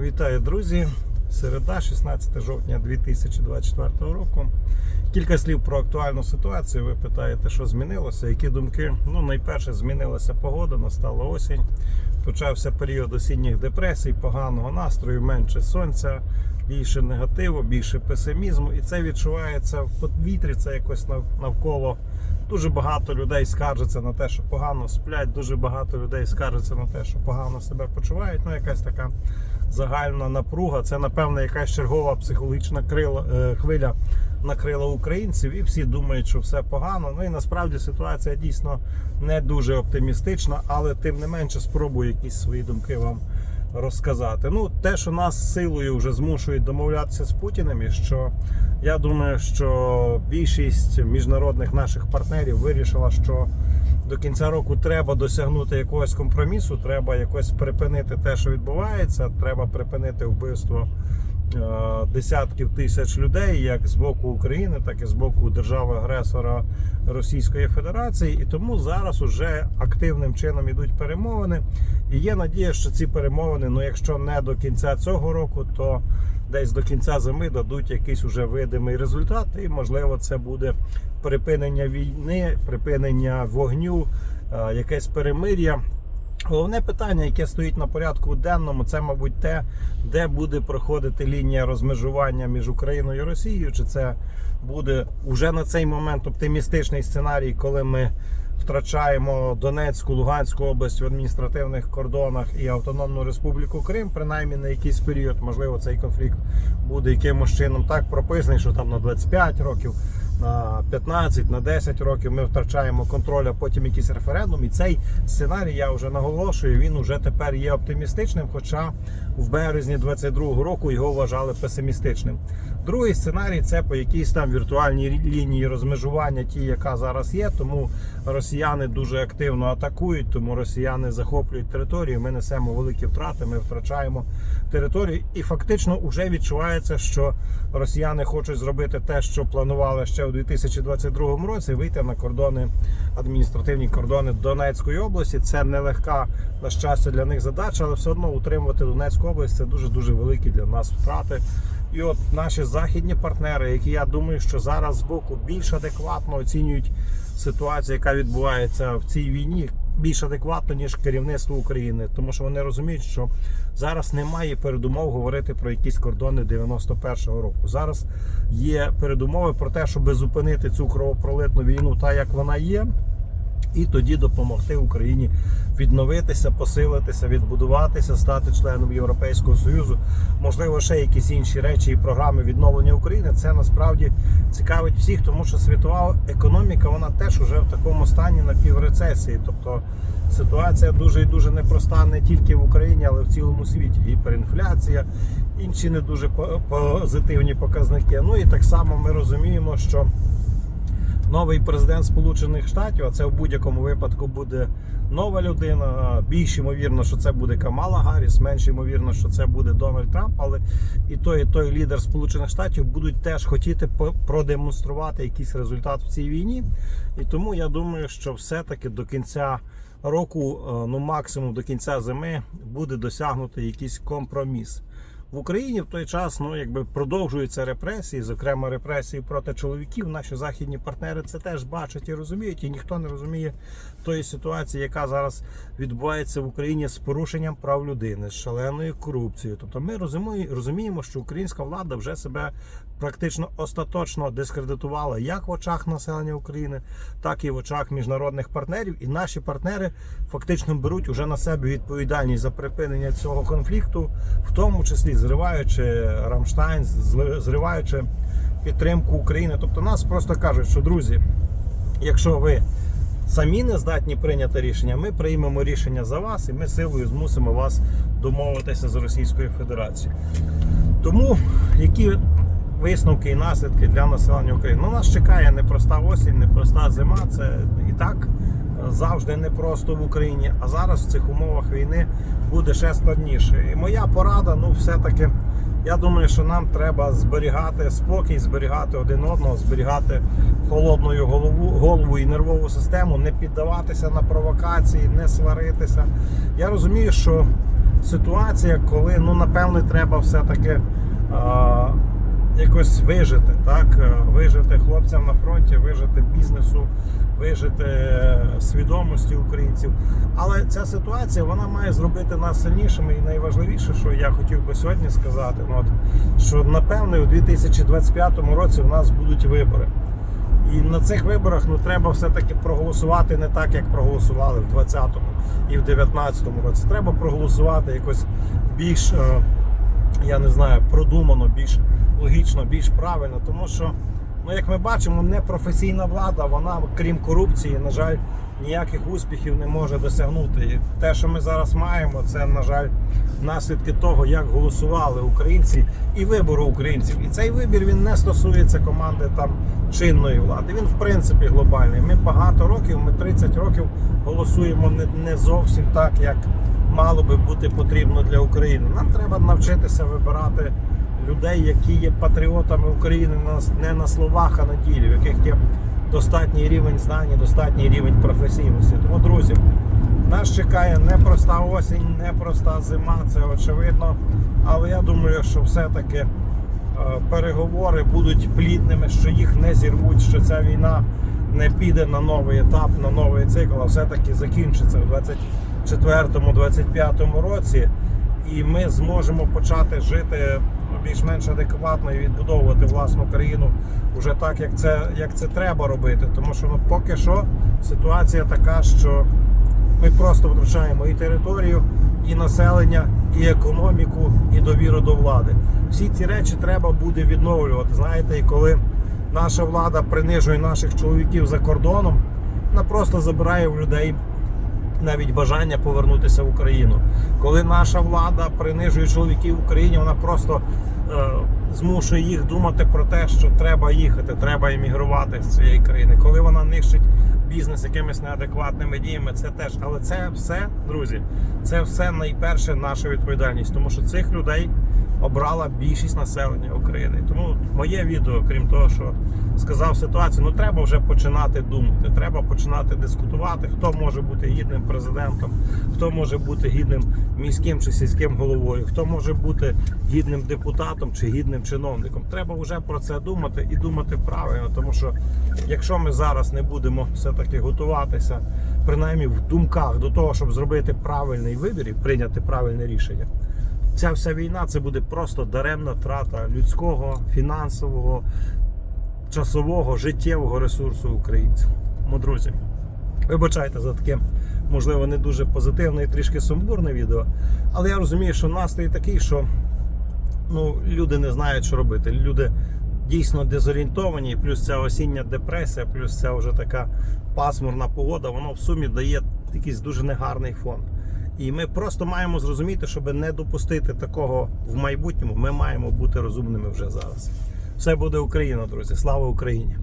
Вітаю, друзі! Середа, 16 жовтня 2024 року. Кілька слів про актуальну ситуацію. Ви питаєте, що змінилося, які думки? Ну, найперше, змінилася погода, настала осінь. Почався період осінніх депресій, поганого настрою, менше сонця, більше негативу, більше песимізму. І це відчувається в повітрі, це якось навколо. Дуже багато людей скаржаться на те, що погано сплять, дуже багато людей скаржаться на те, що погано себе почувають. Ну, якась така загальна напруга. Це, напевно, якась чергова психологічна крила, е, хвиля накрила українців, і всі думають, що все погано. Ну і насправді ситуація дійсно не дуже оптимістична, але тим не менше спробую якісь свої думки вам розказати. Ну, те, що нас силою вже змушують домовлятися з Путіним, і що я думаю, що більшість міжнародних наших партнерів вирішила, що до кінця року треба досягнути якогось компромісу, треба якось припинити те, що відбувається, треба припинити вбивство е, десятків тисяч людей, як з боку України, так і з боку держави-агресора Російської Федерації. І тому зараз уже активним чином ідуть перемовини. І є надія, що ці перемовини, ну якщо не до кінця цього року, то десь до кінця зими дадуть якийсь уже видимий результат, і можливо це буде припинення війни, припинення вогню, е, якесь перемир'я. Головне питання, яке стоїть на порядку денному, це, мабуть, те, де буде проходити лінія розмежування між Україною і Росією. Чи це буде уже на цей момент оптимістичний сценарій, коли ми втрачаємо Донецьку, Луганську область в адміністративних кордонах і Автономну Республіку Крим, принаймні на якийсь період, можливо, цей конфлікт буде якимось чином так прописаний, що там на 25 років. На 15, на 10 років ми втрачаємо контроль, а потім якийсь референдум. І цей сценарій я вже наголошую. Він уже тепер є оптимістичним. Хоча в березні 22-го року його вважали песимістичним. Другий сценарій це по якійсь там віртуальній лінії розмежування, ті, яка зараз є. Тому росіяни дуже активно атакують, тому росіяни захоплюють територію. Ми несемо великі втрати, ми втрачаємо територію, і фактично вже відчувається, що росіяни хочуть зробити те, що планували ще у 2022 році, вийти на кордони адміністративні кордони Донецької області. Це нелегка на щастя для них задача, але все одно утримувати Донецьку область це дуже дуже великі для нас втрати. І от наші західні партнери, які я думаю, що зараз з боку більш адекватно оцінюють ситуацію, яка відбувається в цій війні, більш адекватно ніж керівництво України, тому що вони розуміють, що зараз немає передумов говорити про якісь кордони 91-го року. Зараз є передумови про те, щоб зупинити цю кровопролитну війну, та як вона є. І тоді допомогти Україні відновитися, посилитися, відбудуватися, стати членом Європейського союзу. Можливо, ще якісь інші речі і програми відновлення України. Це насправді цікавить всіх, тому що світова економіка вона теж уже в такому стані напіврецесії. Тобто ситуація дуже і дуже непроста не тільки в Україні, але в цілому світі. Гіперінфляція, інші не дуже позитивні показники. Ну і так само ми розуміємо, що новий президент Сполучених Штатів, а це в будь-якому випадку буде нова людина. Більш ймовірно, що це буде Камала Гарріс, менш ймовірно, що це буде Дональд Трамп. Але і той, і той лідер Сполучених Штатів будуть теж хотіти продемонструвати якийсь результат в цій війні. І тому я думаю, що все-таки до кінця року, е, ну максимум до кінця зими, буде досягнути якийсь компроміс. В Україні в той час ну якби продовжуються репресії, зокрема репресії проти чоловіків. Наші західні партнери це теж бачать і розуміють, і ніхто не розуміє тої ситуації, яка зараз відбувається в Україні з порушенням прав людини, з шаленою корупцією. Тобто, ми розуміємо, що українська влада вже себе практично остаточно дискредитувала як в очах населення України, так і в очах міжнародних партнерів. І наші партнери фактично беруть уже на себе відповідальність за припинення цього конфлікту, в тому числі зриваючи Рамштайн, зриваючи підтримку України. Тобто нас просто кажуть, що друзі, якщо ви самі не здатні прийняти рішення, ми приймемо рішення за вас, і ми силою змусимо вас домовитися з Російською Федерацією. Тому які висновки і наслідки для населення України? Ну, нас чекає непроста осінь, непроста зима. Це і так завжди непросто в Україні. А зараз в цих умовах війни буде ще складніше. І моя порада, ну, все-таки. Я думаю, що нам треба зберігати спокій, зберігати один одного, зберігати холодною голову, голову і нервову систему, не піддаватися на провокації, не сваритися. Я розумію, що ситуація, коли ну напевне треба все-таки якось вижити, так? Вижити хлопцям на фронті, вижити бізнесу, вижити е, свідомості українців. Але ця ситуація вона має зробити нас сильнішими. І найважливіше, що я хотів би сьогодні сказати, ну, от, що напевне у 2025 році у нас будуть вибори. І на цих виборах ну треба все-таки проголосувати не так, як проголосували в 20-му і в 19-му році. Треба проголосувати якось більш, е, я не знаю, продумано, більш логічно, більш правильно. Тому що, ну як ми бачимо, непрофесійна влада, вона, крім корупції, на жаль, ніяких успіхів не може досягнути. І те, що ми зараз маємо, це, на жаль, наслідки того, як голосували українці і вибору українців. І цей вибір він не стосується команди там чинної влади. Він в принципі глобальний. Ми багато років, ми 30 років голосуємо не, зовсім так, як мало би бути потрібно для України. Нам треба навчитися вибирати людей, які є патріотами України не на словах, а на ділі, в яких є достатній рівень знань, достатній рівень професійності. Тому, друзі, нас чекає непроста осінь, непроста зима, це очевидно. Але я думаю, що все-таки е, переговори будуть плідними, що їх не зірвуть, що ця війна не піде на новий етап, на новий цикл, а все-таки закінчиться в 24-25 році. І ми зможемо почати жити більш-менш адекватно і відбудовувати власну країну вже так, як це, як це треба робити. Тому що ну, поки що ситуація така, що ми просто втрачаємо і територію, і населення, і економіку, і довіру до влади. Всі ці речі треба буде відновлювати. Знаєте, і коли наша влада принижує наших чоловіків за кордоном, вона просто забирає в людей навіть бажання повернутися в Україну. Коли наша влада принижує чоловіків в Україні, вона просто змушує їх думати про те, що треба їхати, треба емігрувати з цієї країни. Коли вона нищить бізнес якимись неадекватними діями, це теж. Але це все, друзі, це все найперше наша відповідальність, тому що цих людей обрала більшість населення України. Тому моє відео, крім того, що сказав ситуацію, ну треба вже починати думати. Треба починати дискутувати, хто може бути гідним президентом, хто може бути гідним міським чи сільським головою, хто може бути гідним депутатом чи гідним чиновником. Треба вже про це думати і думати правильно, тому що якщо ми зараз не будемо все-таки готуватися, принаймні в думках до того, щоб зробити правильний вибір і прийняти правильне рішення. Ця вся війна це буде просто даремна трата людського, фінансового, часового, життєвого ресурсу українців. Тому, друзі, вибачайте за таке, можливо, не дуже позитивне і трішки сумбурне відео. Але я розумію, що настрій такий, що ну, люди не знають, що робити. Люди дійсно дезорієнтовані, плюс ця осіння депресія, плюс ця вже така пасмурна погода, воно в сумі дає якийсь дуже негарний фон. І ми просто маємо зрозуміти, щоб не допустити такого в майбутньому, ми маємо бути розумними вже зараз. Все буде Україна, друзі. Слава Україні!